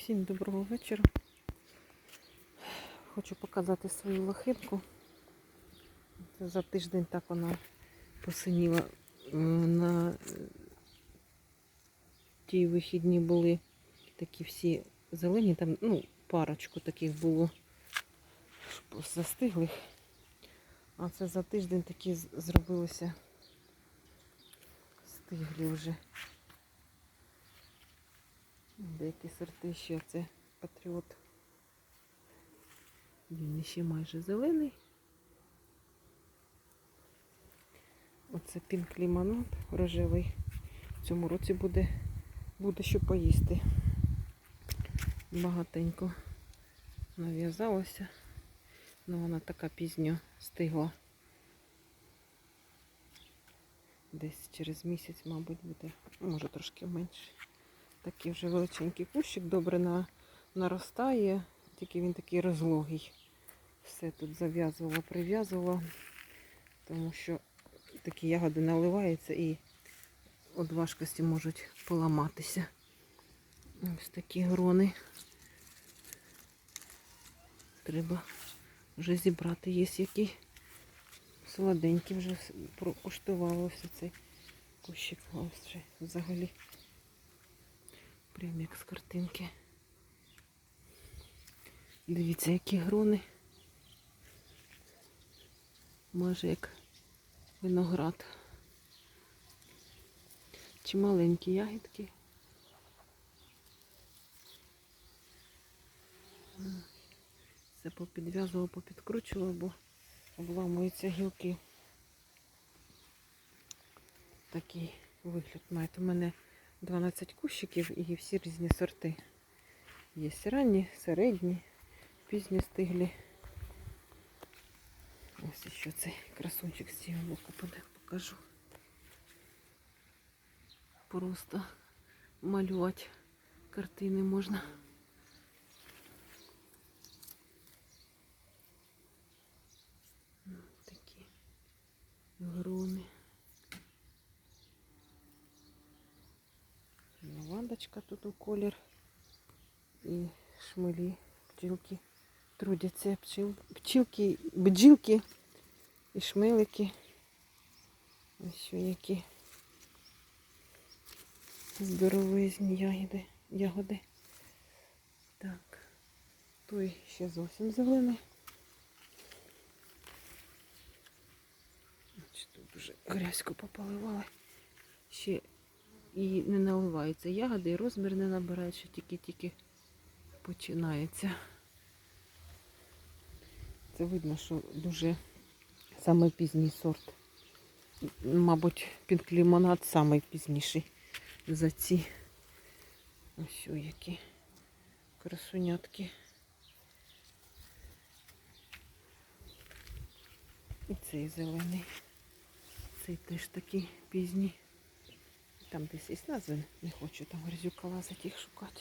Всім доброго вечора. Хочу показати свою лохинку. За тиждень так вона посиніла. М, На ті вихідні були такі всі зелені, там, ну, парочку таких було застиглих. А це за тиждень такі зробилися стиглі вже. Деякі сорти ще це патріот. Він ще майже зелений. Оце пінк лімонад рожевий. В цьому році буде, буде що поїсти. Багатенько нав'язалося. Ну вона така пізньо стигла. Десь через місяць, мабуть, буде, може трошки менше. Такий вже величенький кущик, добре на, наростає, тільки він такий розлогий. Все тут зав'язувала, прив'язувала, тому що такі ягоди наливаються і від важкості можуть поламатися. Ось такі грони. Треба вже зібрати. Є які солоденькі вже прокуштувала ось цей кущик. Ось вже взагалі. Прям як з картинки. Дивіться, які грони. Може як виноград. Чи маленькі ягідки. Все попідв'язувала, попідкручувала, бо обламуються гілки. Такий вигляд має. У мене 12 кущиків і всі різні сорти. Є ранні, середні, пізні стиглі. Ось ще цей красунчик з цього боку покажу. Просто малювати картини можна. Ось Такі грони. Лавандочка тут у колір. І шмелі, пчілки трудяться. Пчіл, пчілки, бджілки і шмелики. Ось які здоровезні ягоди. ягоди. Так, той ще зовсім зелений. Тут вже грязьку пополивали. Ще і не наливаються ягоди, і розмір не набирають, що тільки-тільки починається. Це видно, що дуже саме пізній сорт. Мабуть, пінк лимонад самий пізніший за ці. Ось які красунятки. І цей зелений. Цей теж такий пізній. Там десь є назви, не хочу там грязюка лазить їх шукати.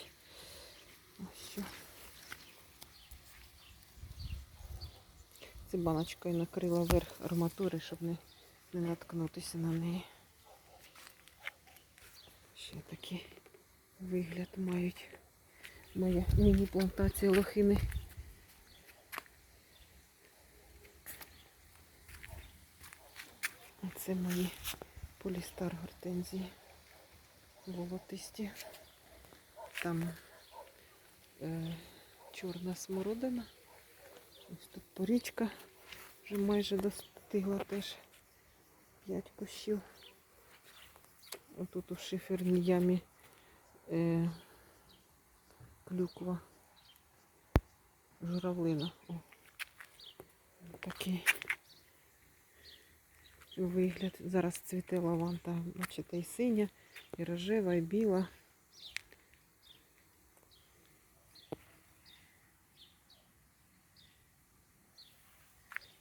Ось що. Це баночкою накрила верх арматури, щоб не, не наткнутися на неї. Ще такий вигляд мають моя міні-плантація лохини. А це мої полістар гортензії волотисті. Там е, чорна смородина. Ось тут порічка вже майже достигла теж 5 кущів. Отут у шиферній ямі е, клюква, журавлина. О, такий вигляд. Зараз цвіте лаванта, бачите, і синя, і рожева, і біла.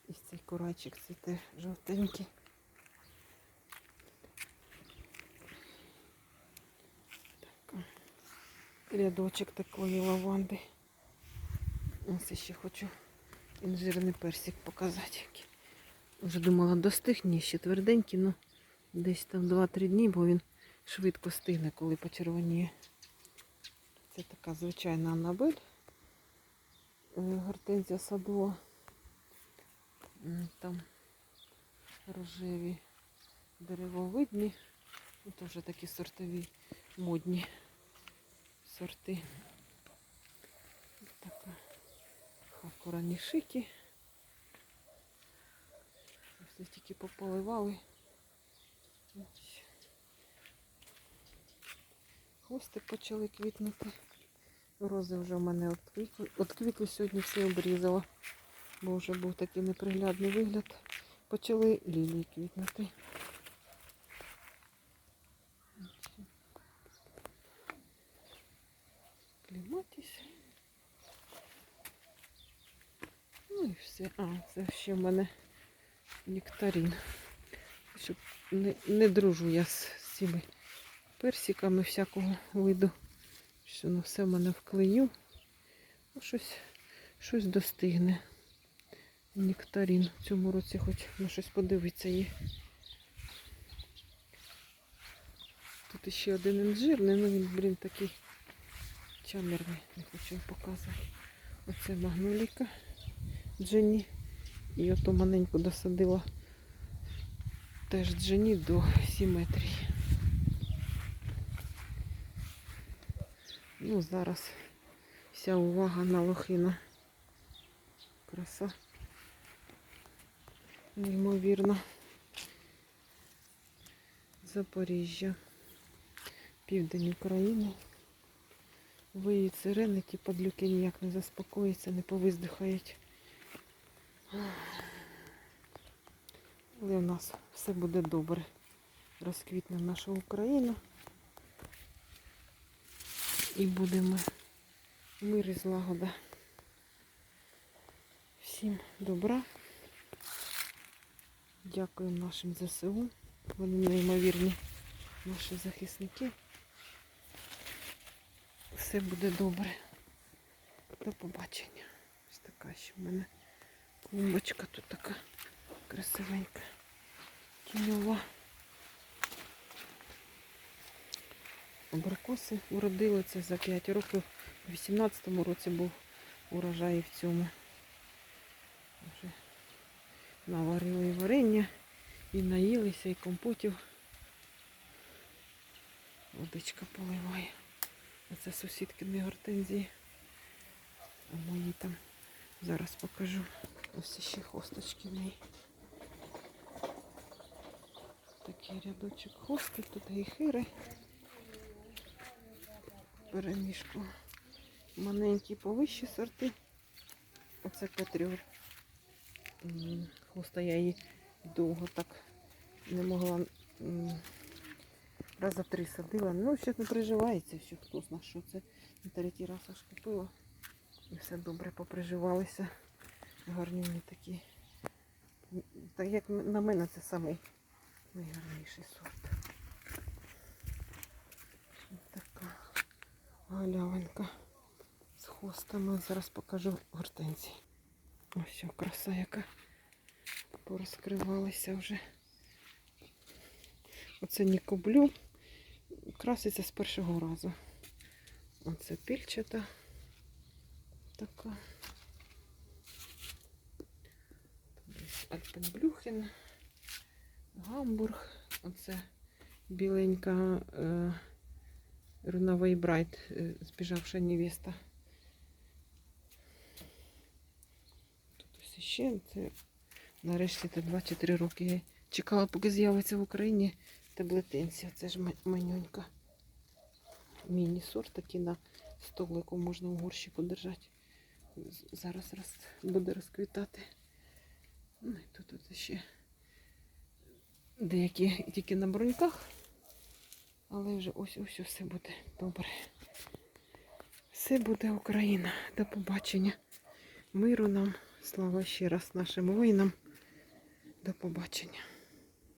І цей курачик цвіте жовтенький. Так, рядочок такої лаванди. Ось ще хочу інжирний персик показати. Вже думала достигне, ще тверденький, ну десь там 2-3 дні, бо він швидко стигне, коли почервоніє. Це така звичайна анабель. Е, Гортензія садова. Там рожеві деревовидні. Ну, Теж такі сортові модні сорти. Така хакуранішики. Все тільки пополивали. Ось. Хвости почали квітнути. Рози вже в мене отквітли. Отквітли сьогодні всі обрізала, бо вже був такий неприглядний вигляд. Почали лілії квітнути. Кліматись. Ну і все. А, це ще в мене нектарин. Щоб не, не дружу я з цими персиками всякого виду. Що воно все в мене вклею. Ну, щось, щось достигне. Нектарин. В цьому році хоч на щось подивитися є. Тут ще один інжирний, ну він, блін, такий чамерний. Не хочу показувати. Оце магноліка Джені. І ото маленьку досадила теж Джені до сіметрії. Ну, зараз вся увага на лохину. Краса. Неймовірно. Запоріжжя. Південь України. Виють сирени, ті падлюки ніяк не заспокоїться, не повиздихають. Але в нас все буде добре. Розквітне наша Україна. І будемо мир і злагода. Всім добра. Дякую нашим ЗСУ. Вони неймовірні наші захисники. Все буде добре. До побачення. Ось така ще в мене клумбочка тут така красивенька. Тіньова. Абрикоси уродили це за 5 років. У 18-му році був урожай в цьому. Вже наварили і варення, і наїлися, і компотів. Водичка поливає. Оце сусідкині гортензії. А мої там зараз покажу. Ось ще хосточки в неї. Такий рядочок хости, тут гейхири. Перемішку. Маленькі повищі сорти. Оце Петріор. М, Хоста я її довго так не могла. Раза три садила. Ну, ще не приживається, що хто знає, що це. На третій раз аж купила. І все добре поприживалися. Гарні такі. Так як на мене це самий найгарніший сорт. Ось така галявинка з хостами. Зараз покажу гортензії. Ось о, краса яка порозкривалася вже. Оце не кублю. Краситься з першого разу. Оце пільчата така. Альпенблюхен, Гамбург. Оце біленька е, Руновий Брайт, е, збіжавша невеста. Тут ось ще це нарешті це 2-3 роки. Я чекала, поки з'явиться в Україні таблетинця. Це ж манюнька. Міні-сорт такий на столику можна в горщику держати. Зараз роз, буде розквітати. Ну і тут от ще деякі тільки на бруньках. Але вже ось ось все буде добре. Все буде Україна. До побачення. Миру нам. Слава ще раз нашим воїнам. До побачення.